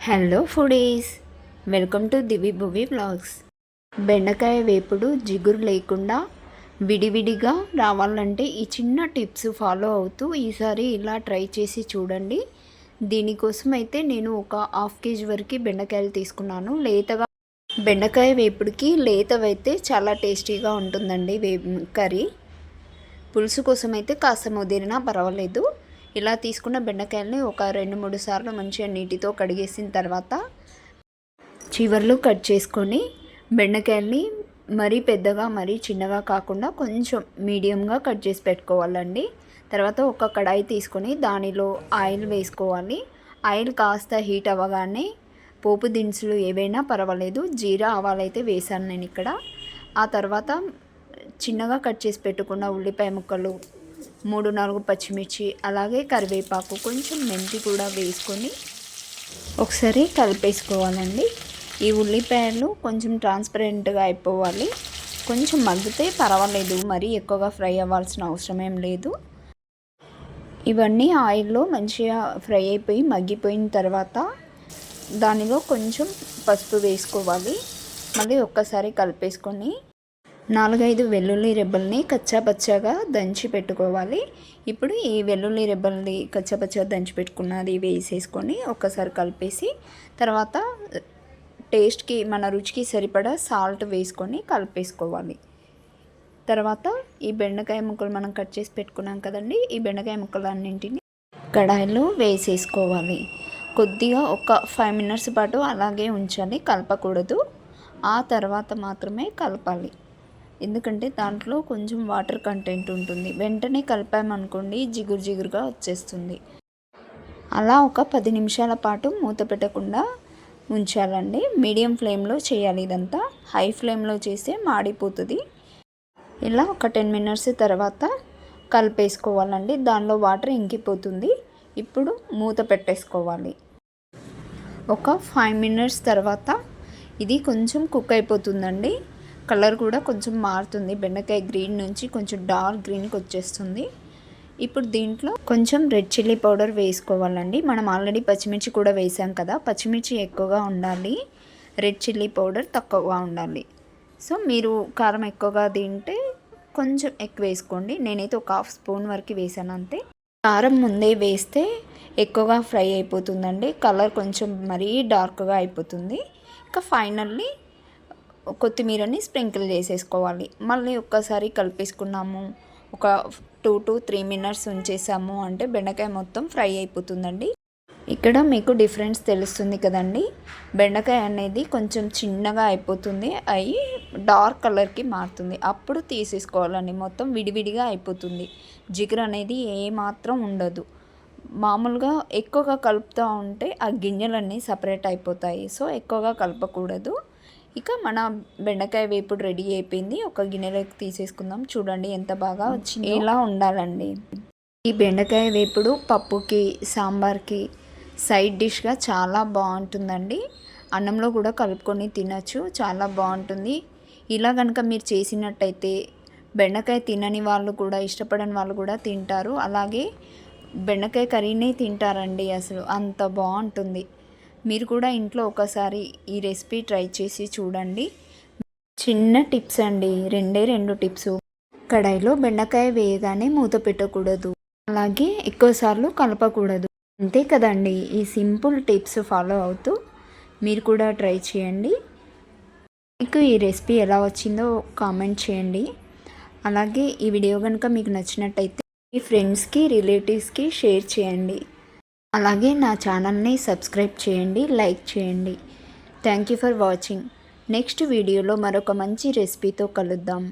Hello foodies welcome to Divi Bhuvi blogs బెండకాయ వేపుడు జిగురు లేకుండా విడివిడిగా రావాలంటే ఈ చిన్న టిప్స్ ఫాలో అవుతూ ఈసారి ఇలా ట్రై చేసి చూడండి. దీనికోసం అయితే నేను ఒక హాఫ్ కేజీ వరకు బెండకాయలు తీసుకున్నాను. లేతగా బెండకాయ వేపుడికి లేతవైతే చాలా టేస్టీగా ఉంటుందండి వే కర్రీ. పులుసు కోసం అయితే కాస్త ముదిరినా పర్వాలేదు. ఇలా తీసుకున్న బెండకాయల్ని ఒక రెండు మూడు సార్లు మంచిగా నీటితో కడిగేసిన తర్వాత చివర్లు కట్ చేసుకొని బెండకాయల్ని మరీ పెద్దగా మరీ చిన్నగా కాకుండా కొంచెం మీడియంగా కట్ చేసి పెట్టుకోవాలండి. తర్వాత ఒక కడాయి తీసుకొని దానిలో ఆయిల్ వేసుకోవాలి. ఆయిల్ కాస్త హీట్ అవ్వగానే పోపు దినుసులు ఏవైనా పర్వాలేదు. జీరా ఆవాలైతే వేసాను నేను ఇక్కడ. ఆ తర్వాత చిన్నగా కట్ చేసి పెట్టుకున్న ఉల్లిపాయ ముక్కలు మూడు నాలుగు పచ్చిమిర్చి అలాగే కరివేపాకు కొంచెం మెంతి కూడా వేసుకొని ఒకసారి కలిపేసుకోవాలండి. ఈ ఉల్లిపాయలు కొంచెం ట్రాన్స్పరెంట్గా అయిపోవాలి. కొంచెం మగ్గితే పర్వాలేదు మరీ ఎక్కువగా ఫ్రై అవ్వాల్సిన అవసరం ఏం లేదు. ఇవన్నీ ఆయిల్లో మంచిగా ఫ్రై అయిపోయి మగ్గిపోయిన తర్వాత దానిలో కొంచెం పసుపు వేసుకోవాలి. మళ్ళీ ఒక్కసారి కలిపేసుకొని నాలుగైదు వెల్లుల్లి రెబ్బల్ని కచ్చాపచ్చాగా దంచి పెట్టుకోవాలి. ఇప్పుడు ఈ వెల్లుల్లి రెబ్బల్ని కచ్చాపచ్చగా దంచి పెట్టుకున్నది వేసేసుకొని ఒక్కసారి కలిపేసి తర్వాత టేస్ట్కి మన రుచికి సరిపడా సాల్ట్ వేసుకొని కలిపేసుకోవాలి. తర్వాత ఈ బెండకాయ ముక్కలు మనం కట్ చేసి పెట్టుకున్నాం కదండి ఈ బెండకాయ ముక్కలు అన్నింటినీ కడాయిలో వేసేసుకోవాలి. కొద్దిగా ఒక ఫైవ్ మినిట్స్ పాటు అలాగే ఉంచాలి కలపకూడదు. ఆ తర్వాత మాత్రమే కలపాలి. ఎందుకంటే దాంట్లో కొంచెం వాటర్ కంటెంట్ ఉంటుంది. వెంటనే కలిపామనుకోండి జిగురు జిగురుగా వచ్చేస్తుంది. అలా ఒక పది నిమిషాల పాటు మూత పెట్టకుండా ఉంచాలండి. మీడియం ఫ్లేమ్లో చేయాలి ఇదంతా. హై ఫ్లేమ్లో చేస్తే మాడిపోతుంది. ఇలా ఒక టెన్ మినిట్స్ తర్వాత కలిపేసుకోవాలండి. దానిలో వాటర్ ఇంకిపోతుంది. ఇప్పుడు మూత పెట్టేసుకోవాలి. ఒక ఫైవ్ మినిట్స్ తర్వాత ఇది కొంచెం కుక్ అయిపోతుందండి. కలర్ కూడా కొంచెం మారుతుంది. బెండకాయ గ్రీన్ నుంచి కొంచెం డార్క్ గ్రీన్కి వచ్చేస్తుంది. ఇప్పుడు దీంట్లో కొంచెం రెడ్ చిల్లీ పౌడర్ వేసుకోవాలండి. మనం ఆల్రెడీ పచ్చిమిర్చి కూడా వేసాం కదా. పచ్చిమిర్చి ఎక్కువగా ఉండాలి. రెడ్ చిల్లీ పౌడర్ తక్కువగా ఉండాలి. సో మీరు కారం ఎక్కువగా తింటే కొంచెం ఎక్కువ వేసుకోండి. నేనైతే ఒక హాఫ్ స్పూన్ వరకు వేసాను అంతే. కారం ముందే వేస్తే ఎక్కువగా ఫ్రై అయిపోతుందండి. కలర్ కొంచెం మరీ డార్క్గా అయిపోతుంది. ఇంకా ఫైనల్లీ కొత్తిమీరని స్ప్రింకిల్ చేసేసుకోవాలి. మళ్ళీ ఒక్కసారి కలిపేసుకున్నాము. ఒక టూ టు త్రీ మినిట్స్ ఉంచేసాము అంటే బెండకాయ మొత్తం ఫ్రై అయిపోతుందండి. ఇక్కడ మీకు డిఫరెన్స్ తెలుస్తుంది కదండి. బెండకాయ అనేది కొంచెం చిన్నగా అయిపోతుంది. అయి డార్క్ కలర్కి మారుతుంది. అప్పుడు తీసేసుకోవాలండి. మొత్తం విడివిడిగా అయిపోతుంది. జిగురు అనేది ఏమాత్రం ఉండదు. మామూలుగా ఎక్కువగా కలుపుతూ ఉంటే ఆ గింజలన్నీ సపరేట్ అయిపోతాయి. సో ఎక్కువగా కలపకూడదు. ఇక మన బెండకాయ వేపుడు రెడీ అయిపోయింది. ఒక గిన్నెలోకి తీసేసుకుందాం. చూడండి ఎంత బాగా వచ్చింది. ఇలా ఉండాలండి. ఈ బెండకాయ వేపుడు పప్పుకి సాంబార్కి సైడ్ డిష్గా చాలా బాగుంటుందండి. అన్నంలో కూడా కలుపుకొని తినచ్చు. చాలా బాగుంటుంది. ఇలా కనుక మీరు చేసినట్టయితే బెండకాయ తినని వాళ్ళు కూడా ఇష్టపడని వాళ్ళు కూడా తింటారు. అలాగే బెండకాయ కర్రీనే తింటారండి అసలు అంత బాగుంటుంది. మీరు కూడా ఇంట్లో ఒకసారి ఈ రెసిపీ ట్రై చేసి చూడండి. చిన్న టిప్స్ అండి రెండే రెండు టిప్స్. కడాయిలో బెండకాయ వేయగానే మూత పెట్టకూడదు. అలాగే ఎక్కువసార్లు కలపకూడదు. అంతే కదండి ఈ సింపుల్ టిప్స్ ఫాలో అవుతూ మీరు కూడా ట్రై చేయండి. మీకు ఈ రెసిపీ ఎలా వచ్చిందో కామెంట్ చేయండి. అలాగే ఈ వీడియో కనుక మీకు నచ్చినట్టయితే మీ ఫ్రెండ్స్కి రిలేటివ్స్కి షేర్ చేయండి. అలాగే నా ఛానల్ని సబ్స్క్రైబ్ చేయండి లైక్ చేయండి. Thank you for watching. Next వీడియోలో మరొక మంచి రెసిపీతో కలుద్దాం.